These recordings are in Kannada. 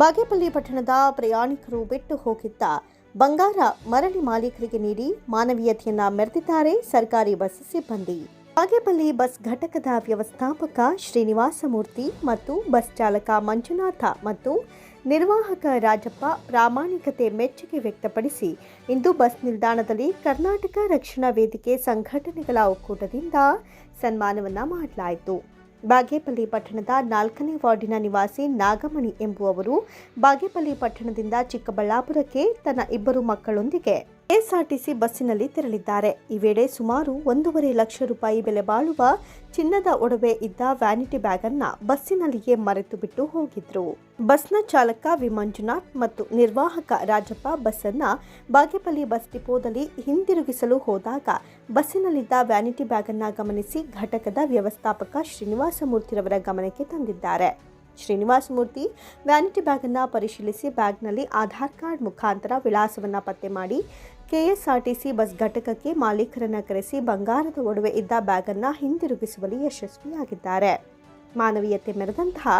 ಬಾಗೇಪಲ್ಲಿ ಪಟ್ಟಣದ ಪ್ರಯಾಣಿಕರು ಬಿಟ್ಟು ಹೋಗಿದ್ದ ಬಂಗಾರ ಮರಳಿ ಮಾಲೀಕರಿಗೆ ನೀಡಿ ಮಾನವೀಯತೆಯನ್ನ ಮೆರೆದಿದ್ದಾರೆ ಸರ್ಕಾರಿ ಬಸ್ ಸಿಬ್ಬಂದಿ. ಬಾಗೇಪಲ್ಲಿ ಬಸ್ ಘಟಕದ ವ್ಯವಸ್ಥಾಪಕ ಶ್ರೀನಿವಾಸ ಮೂರ್ತಿ ಮತ್ತು ಬಸ್ ಚಾಲಕ ಮಂಜುನಾಥ ಮತ್ತು ನಿರ್ವಾಹಕ ರಾಜಪ್ಪ ಪ್ರಾಮಾಣಿಕತೆ ಮೆಚ್ಚುಗೆ ವ್ಯಕ್ತಪಡಿಸಿ ಇಂದು ಬಸ್ ನಿಲ್ದಾಣದಲ್ಲಿ ಕರ್ನಾಟಕ ರಕ್ಷಣಾ ವೇದಿಕೆ ಸಂಘಟನೆಗಳ ಒಕ್ಕೂಟದಿಂದ ಸನ್ಮಾನವನ್ನು ಮಾಡಲಾಯಿತು. ಬಾಗೇಪಲ್ಲಿ ಪಟ್ಟಣದ ನಾಲ್ಕನೇ ವಾರ್ಡಿನ ನಿವಾಸಿ ನಾಗಮಣಿ ಎಂಬುವವರು ಬಾಗೇಪಲ್ಲಿ ಪಟ್ಟಣದಿಂದ ಚಿಕ್ಕಬಳ್ಳಾಪುರಕ್ಕೆ ತನ್ನ ಇಬ್ಬರು ಮಕ್ಕಳೊಂದಿಗೆ ಕೆಎಸ್ಆರ್ಟಿಸಿ ಬಸ್ಸಿನಲ್ಲಿ ತೆರಳಿದ್ದಾರೆ. ಈ ವೇಳೆ ಸುಮಾರು ಒಂದೂವರೆ ಲಕ್ಷ ರೂಪಾಯಿ ಬೆಲೆ ಬಾಳುವ ಚಿನ್ನದ ಒಡವೆ ಇದ್ದ ವ್ಯಾನಿಟಿ ಬ್ಯಾಗ್ ಅನ್ನ ಬಸ್ಸಿನಲ್ಲಿಯೇ ಮರೆತು ಬಿಟ್ಟು ಹೋಗಿದ್ರು. ಬಸ್ನ ಚಾಲಕ ವಿಮಂಜುನಾಥ್ ಮತ್ತು ನಿರ್ವಾಹಕ ರಾಜಪ್ಪ ಬಸ್ಸನ್ನ ಬಾಗೇಪಲ್ಲಿ ಬಸ್ ಡಿಪೋದಲ್ಲಿ ಹಿಂದಿರುಗಿಸಲು ಹೋದಾಗ ಬಸ್ಸಿನಲ್ಲಿದ್ದ ವ್ಯಾನಿಟಿ ಬ್ಯಾಗ್ ಅನ್ನ ಗಮನಿಸಿ ಘಟಕದ ವ್ಯವಸ್ಥಾಪಕ ಶ್ರೀನಿವಾಸಮೂರ್ತಿರವರ ಗಮನಕ್ಕೆ ತಂದಿದ್ದಾರೆ. ಶ್ರೀನಿವಾಸ ಮೂರ್ತಿ ವ್ಯಾನಿಟಿ ಬ್ಯಾಗ್ ಅನ್ನ ಪರಿಶೀಲಿಸಿ ಬ್ಯಾಗ್ನಲ್ಲಿ ಆಧಾರ್ ಕಾರ್ಡ್ ಮುಖಾಂತರ ವಿಳಾಸವನ್ನು ಪತ್ತೆ ಮಾಡಿ ಕೆಎಸ್ಆರ್ಟಿಸಿ ಬಸ್ ಘಟಕಕ್ಕೆ ಮಾಲೀಕರನ್ನು ಕರೆಸಿ ಬಂಗಾರದ ಒಡವೆ ಇದ್ದ ಬ್ಯಾಗ್ ಅನ್ನ ಹಿಂದಿರುಗಿಸುವಲ್ಲಿ ಯಶಸ್ವಿಯಾಗಿದ್ದಾರೆ. ಮಾನವೀಯತೆ ಮೆರೆದಂತಹ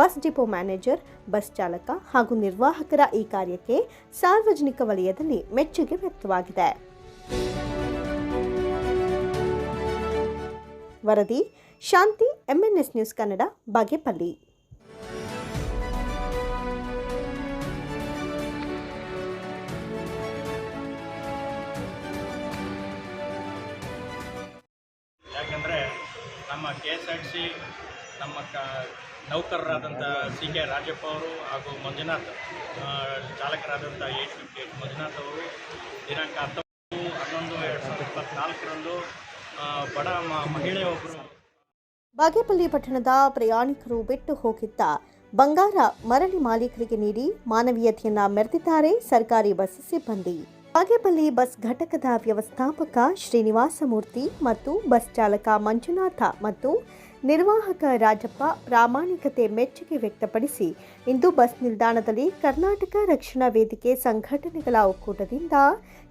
ಬಸ್ ಡಿಪೋ ಮ್ಯಾನೇಜರ್, ಬಸ್ ಚಾಲಕ ಹಾಗೂ ನಿರ್ವಾಹಕರ ಈ ಕಾರ್ಯಕ್ಕೆ ಸಾರ್ವಜನಿಕ ವಲಯದಲ್ಲಿ ಮೆಚ್ಚುಗೆ ವ್ಯಕ್ತವಾಗಿದೆ. ವರದಿ, ಶಾಂತಿ ಎಂಎನ್ಎಸ್ ನ್ಯೂಸ್ ಕನ್ನಡ ಬಾಗೇಪಲ್ಲಿ ನಮ್ಮ ಕೆ ಎಸ್ ಆರ್ ಸಿ, ನಮ್ಮ ಕ ನೌಕರರಾದಂಥ ಸಿ ಕೆ ರಾಜಪ್ಪ ಅವರು ಹಾಗೂ ಮಂಜುನಾಥ್ ಚಾಲಕರಾದಂಥ ಏಟ್ ಫಿಫ್ಟಿ ಏಟ್ ಮಂಜುನಾಥ್ ಅವರು, ದಿನಾಂಕ ಹತ್ತೊಂಬತ್ತು, ಹನ್ನೊಂದು, ಎರಡು ಸಾವಿರದ ಇಪ್ಪತ್ತ್ನಾಲ್ಕರಂದು ಬಡ ಮಹಿಳೆಯೊಬ್ಬರು ಬಾಗೇಪಲ್ಲಿ ಪಟ್ಟಣದ ಪ್ರಯಾಣಿಕರು ಬಿಟ್ಟು ಹೋಗಿದ್ದ ಬಂಗಾರ ಮರಳಿ ಮಾಲೀಕರಿಗೆ ನೀಡಿ ಮಾನವೀಯತೆಯನ್ನ ಮೆರೆದಿದ್ದಾರೆ ಸರ್ಕಾರಿ ಬಸ್ ಸಿಬ್ಬಂದಿ. ಬಾಗೇಪಲ್ಲಿ ಬಸ್ ಘಟಕದ ವ್ಯವಸ್ಥಾಪಕ ಶ್ರೀನಿವಾಸಮೂರ್ತಿ ಮತ್ತು ಬಸ್ ಚಾಲಕ ಮಂಜುನಾಥ ಮತ್ತು ನಿರ್ವಾಹಕ ರಾಜಪ್ಪ ಪ್ರಾಮಾಣಿಕತೆ ಮೆಚ್ಚುಗೆ ವ್ಯಕ್ತಪಡಿಸಿ ಇಂದು ಬಸ್ ನಿಲ್ದಾಣದಲ್ಲಿ ಕರ್ನಾಟಕ ರಕ್ಷಣಾ ವೇದಿಕೆ ಸಂಘಟನೆಗಳ ಒಕ್ಕೂಟದಿಂದ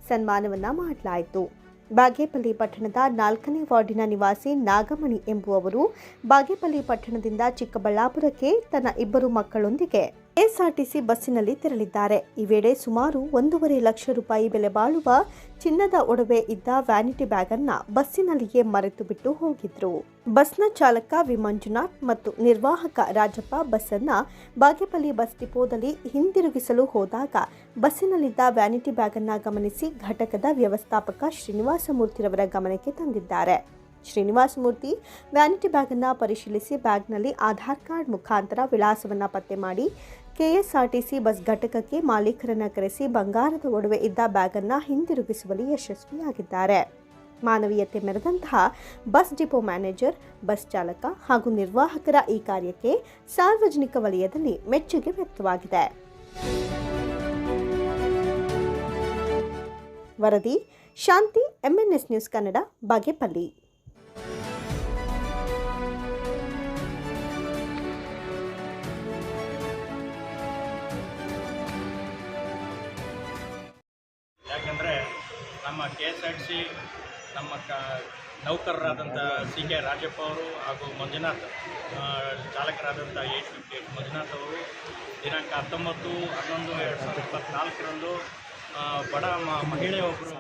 ಸನ್ಮಾನವನ್ನು ಮಾಡಲಾಯಿತು. ಬಾಗೇಪಲ್ಲಿ ಪಟ್ಟಣದ ನಾಲ್ಕನೇ ವಾರ್ಡಿನ ನಿವಾಸಿ ನಾಗಮಣಿ ಎಂಬುವವರು ಬಾಗೇಪಲ್ಲಿ ಪಟ್ಟಣದಿಂದ ಚಿಕ್ಕಬಳ್ಳಾಪುರಕ್ಕೆ ತನ್ನ ಇಬ್ಬರು ಮಕ್ಕಳೊಂದಿಗೆ ಕೆಎಸ್ಆರ್ಟಿಸಿ ಬಸ್ಸಿನಲ್ಲಿ ತೆರಳಿದ್ದಾರೆ. ಈ ವೇಳೆ ಸುಮಾರು ಒಂದೂವರೆ ಲಕ್ಷ ರೂಪಾಯಿ ಬೆಲೆ ಬಾಳುವ ಚಿನ್ನದ ಒಡವೆ ಇದ್ದ ವ್ಯಾನಿಟಿ ಬ್ಯಾಗ್ ಅನ್ನ ಬಸ್ಸಿನಲ್ಲಿಯೇ ಮರೆತು ಬಿಟ್ಟು ಹೋಗಿದ್ರು. ಬಸ್ನ ಚಾಲಕ ವಿಮಂಜುನಾಥ್ ಮತ್ತು ನಿರ್ವಾಹಕ ರಾಜಪ್ಪ ಬಸ್ಸನ್ನ ಬಾಗೇಪಲ್ಲಿ ಬಸ್ ಡಿಪೋದಲ್ಲಿ ಹಿಂದಿರುಗಿಸಲು ಹೋದಾಗ ಬಸ್ಸಿನಲ್ಲಿದ್ದ ವ್ಯಾನಿಟಿ ಬ್ಯಾಗ್ ಅನ್ನ ಗಮನಿಸಿ ಘಟಕದ ವ್ಯವಸ್ಥಾಪಕ ಶ್ರೀನಿವಾಸ ಮೂರ್ತಿರವರ ಗಮನಕ್ಕೆ ತಂದಿದ್ದಾರೆ. ಶ್ರೀನಿವಾಸ ಮೂರ್ತಿ ವ್ಯಾನಿಟಿ ಬ್ಯಾಗನ್ನು ಪರಿಶೀಲಿಸಿ ಬ್ಯಾಗ್ನಲ್ಲಿ ಆಧಾರ್ ಕಾರ್ಡ್ ಮುಖಾಂತರ ವಿಳಾಸವನ್ನು ಪತ್ತೆ ಮಾಡಿ, ಕೆಎಸ್ಆರ್ಟಿಸಿ ಬಸ್ ಘಟಕಕ್ಕೆ ಮಾಲೀಕರನ್ನು ಕರೆಸಿ ಬಂಗಾರದ ಒಡವೆ ಇದ್ದ ಬ್ಯಾಗನ್ನು ಹಿಂದಿರುಗಿಸುವಲ್ಲಿ ಯಶಸ್ವಿಯಾಗಿದ್ದಾರೆ. ಮಾನವೀಯತೆ ಮೆರೆದಂತಹ ಬಸ್ ಡಿಪೋ ಮ್ಯಾನೇಜರ್, ಬಸ್ ಚಾಲಕ ಹಾಗೂ ನಿರ್ವಾಹಕರ ಈ ಕಾರ್ಯಕ್ಕೆ ಸಾರ್ವಜನಿಕ ವಲಯದಲ್ಲಿ ಮೆಚ್ಚುಗೆ ವ್ಯಕ್ತವಾಗಿದೆ. ವರದಿ, ಶಾಂತಿ ಎಂಎನ್ಎಸ್ ನ್ಯೂಸ್ ಕನ್ನಡ, ಬಾಗೇಪಲ್ಲಿ. ನಮ್ಮ K S R T C, ನಮ್ಮ ಕ, ನೌಕರರಾದಂಥ ಸಿ ಕೆ ರಾಜಪ್ಪ ಅವರು ಹಾಗೂ ಮಂಜುನಾಥ್ ಚಾಲಕರಾದಂಥ ಏಟ್ ಫಿಫ್ಟಿ ಏಟ್ ಮಂಜುನಾಥ್ ಅವರು, ದಿನಾಂಕ ಹತ್ತೊಂಬತ್ತು ಹನ್ನೊಂದು ಎರಡು ಸಾವಿರದ ಇಪ್ಪತ್ತ್ನಾಲ್ಕರಂದು ಬಡ ಮಹಿಳೆಯ ಮಹಿಳೆಯೊಬ್ಬರು